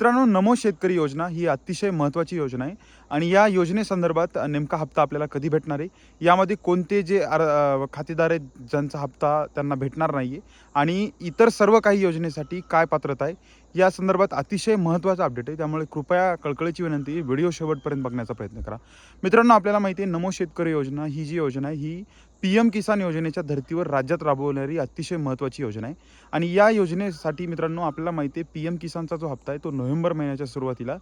मित्रांनो नमो शेतकरी योजना ही अतिशय महत्त्वाची योजना आहे आणि या योजनेसंदर्भात नेमका हप्ता आपल्याला कधी भेटणार आहे? यामध्ये कोणते जे आर खातेदार आहेत ज्यांचा हप्ता त्यांना भेटणार नाही आहे आणि इतर सर्व काही योजनेसाठी काय पात्रता आहे? या संदर्भात अतिशय महत्त्वाचा अपडेट आहे. त्यामुळे कृपया कळकळीची विनंती व्हिडिओ शेवटपर्यंत बघण्याचा प्रयत्न करा. मित्रांनो आपल्याला माहिती आहे नमो शेतकरी योजना ही जी योजना आहे ही पी एम किसान योजनेच्या धर्तीवर राज्यात राबवणारी अतिशय महत्त्वाची योजना आहे. आणि या योजनेसाठी मित्रांनो आपल्याला माहिती आहे पी एम किसानचा जो हप्ता आहे तो नोव्हेंबर महिन्याच्या सुरुवातीला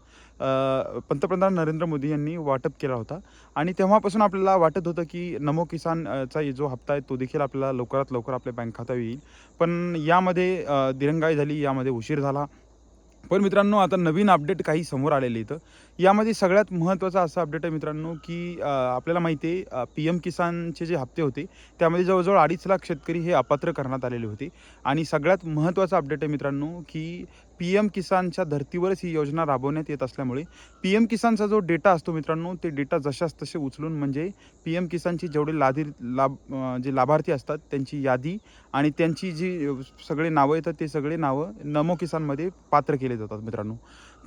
पंतप्रधान नरेंद्र मोदी यांनी वाटप केला होता. आणि तेव्हापासून आपल्याला वाटत होतं की नमो किसानचा जो हप्ता आहे तो देखील आपल्याला लवकरात लवकर आपल्या बँक खात्यावर येईल. पण यामध्ये दिरंगाई झाली यामध्ये उशीर झाला. पण मित्रांनो आता नवीन अपडेट काही समोर आलेले इथं. यामध्ये सगळ्यात महत्त्वाचा असा अपडेट आहे मित्रांनो की आपल्याला माहिती आहे पी एम किसानचे जे हप्ते होते त्यामध्ये जवळजवळ अडीच लाख शेतकरी हे अपात्र करण्यात आलेले होते. आणि सगळ्यात महत्त्वाचा अपडेट आहे मित्रांनो की पी एम किसानच्या धर्तीवरच ही योजना राबवण्यात येत असल्यामुळे पी एम किसानचा जो डेटा असतो मित्रांनो ते डेटा जशाच तसे उचलून म्हणजे पी एम किसानची जेवढे लाधी लाभ जे लाभार्थी असतात त्यांची यादी आणि त्यांची जी सगळे नावं येतात ते सगळे नावं नमो किसानमध्ये पात्र केले जातात मित्रांनो.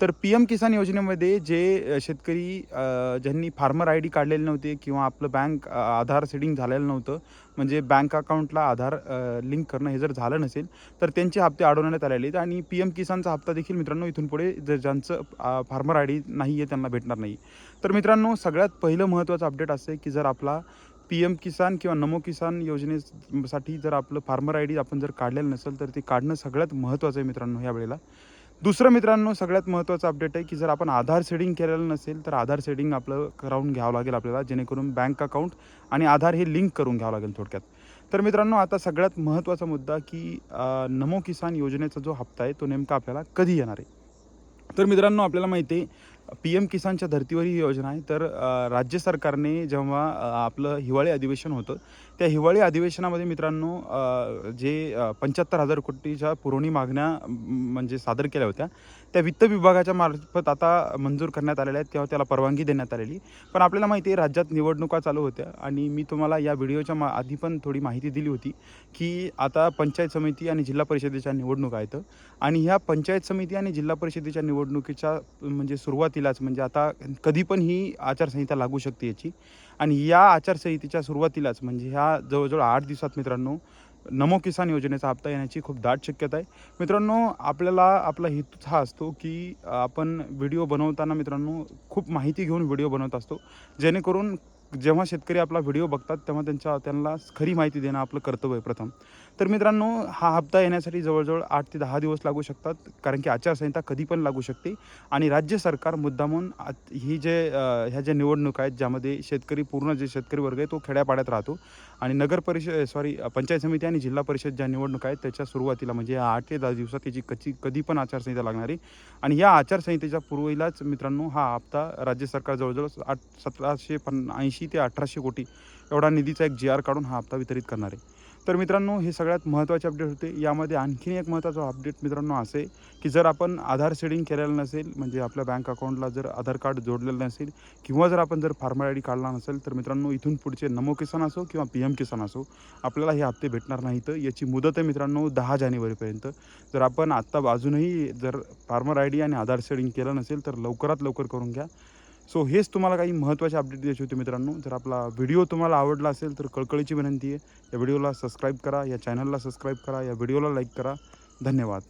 तर पी एम किसान योजनेमध्ये जे शेतकरी ज्यांनी फार्मर आय डी काढलेले नव्हते किंवा आपलं बँक आधार सेडिंग झालेलं नव्हतं म्हणजे बँक अकाउंटला आधार लिंक करणं हे जर झालं नसेल तर त्यांचे हप्ते अडवण्यात आलेले आहेत आणि पी एम किसानचा हप्ता देखील मित्रांनो इथून पुढे जर ज्यांचं फार्मर आय डी नाही आहे त्यांना भेटणार नाही. तर मित्रांनो सगळ्यात पहिलं महत्त्वाचं अपडेट असं आहे की जर आपला पी एम किसान किंवा नमो किसान योजनेसाठी जर आपलं फार्मर आय डी आपण जर काढलेलं नसेल तर ते काढणं सगळ्यात महत्त्वाचं आहे मित्रांनो ह्या वेळेला. दुसरं मित्रांनो सगळ्यात महत्त्वाचं अपडेट आहे की जर आपण आधार सेडिंग केलेलं नसेल तर आधार सेडिंग आपलं करावून घ्यावं लागेल आपल्याला जेणेकरून बँक अकाउंट आणि आधार हे लिंक करून घ्यावं लागेल थोडक्यात. तर मित्रांनो आता सगळ्यात महत्त्वाचा मुद्दा की नमो किसान योजनेचा जो हप्ता आहे तो नेमका आपल्याला कधी येणार आहे? तर मित्रांनो आपल्याला माहिती आहे पी एम किसानच्या धर्तीवर ही योजना आहे. तर राज्य सरकारने जेव्हा आपलं हिवाळी अधिवेशन होतं त्या हिवाळी अधिवेशनामध्ये मित्रांनो जे पंच्याहत्तर हजार कोटीच्या पुरवणी मागण्या म्हणजे सादर केल्या होत्या त्या वित्त विभागाच्या मार्फत आता मंजूर करण्यात आलेल्या आहेत तेव्हा त्याला परवानगी देण्यात आलेली. पण आपल्याला माहिती आहे राज्यात निवडणुका चालू होत्या आणि मी तुम्हाला या व्हिडिओच्या मा आधी पण थोडी माहिती दिली होती की आता पंचायत समिती आणि जिल्हा परिषदेच्या निवडणुका आहेत. आणि ह्या पंचायत समिती आणि जिल्हा परिषदेच्या निवडणुकीच्या म्हणजे सुरुवातीलाच म्हणजे आता कधी पण ही आचारसंहिता लागू शकते याची. आणि या आचारसंहितेच्या सुरुवातीलाच म्हणजे ह्या जवळजवळ आठ दिवसात मित्रांनो नमो किसान योजनेचा हप्ता येण्याची खूप दाट शक्यता आहे. मित्रांनो आपल्याला आपला हेतूच हा असतो की आपण व्हिडिओ बनवताना मित्रांनो खूप माहिती घेऊन व्हिडिओ बनवत असतो. जेणेकरून जेव्हा शेतकरी आपला व्हिडिओ बघतात तेव्हा त्यांच्या त्यांना खरी माहिती देणं आपलं कर्तव्य आहे प्रथम. तर मित्रांनो हा हप्ता येण्यासाठी जवळजवळ आठ ते दहा दिवस लागू शकतात कारण की आचारसंहिता कधी पण लागू शकते. आणि राज्य सरकार मुद्दामून ही जे ह्या ज्या निवडणुका आहेत ज्यामध्ये शेतकरी पूर्ण जे शेतकरी वर्ग आहे तो खेड्यापाड्यात राहतो. आणि नगर परिषद सॉरी पंचायत समिती आणि जिल्हा परिषद ज्या निवडणुका आहेत त्याच्या सुरुवातीला म्हणजे या आठ ते दहा दिवसात त्याची कची कधी पण आचारसंहिता लागणार आहे. आणि या आचारसंहितेच्या पूर्वीलाच मित्रांनो हा हप्ता राज्य सरकार जवळजवळ आठ सतराशे पन्ना ऐंशी ते अठराशे कोटी एवढा निधीचा एक जी आर काढून हा हप्ता वितरित करणार आहे. तर मित्रांनो हे सगळ्यात महत्त्वाचे अपडेट होते. यामध्ये आणखीन एक महत्त्वाचा अपडेट मित्रांनो असे की जर आपण आधार सेडिंग केलेलं नसेल म्हणजे आपल्या बँक अकाउंटला जर आधार कार्ड जोडलेलं नसेल किंवा जर आपण जर फार्मर आय डी काढला नसेल तर मित्रांनो इथून पुढचे नमो किसान असो किंवा पी एम किसान असो आपल्याला हे हप्ते भेटणार नाहीत. याची मुदत आहे मित्रांनो दहा जानेवारीपर्यंत जर आपण आत्ता अजूनही जर फार्मर आय डी आणि आधार सेडिंग केलं नसेल तर लवकरात लवकर करून घ्या. सो हेच तुम्हाला काही महत्त्वाचे अपडेट द्यायचे होते मित्रांनो. जर आपला व्हिडिओ तुम्हाला आवडला असेल तर कळकळीची विनंती आहे. या व्हिडिओला सबस्क्राईब करा या चॅनलला सबस्क्राईब करा या व्हिडिओला लाईक करा. धन्यवाद.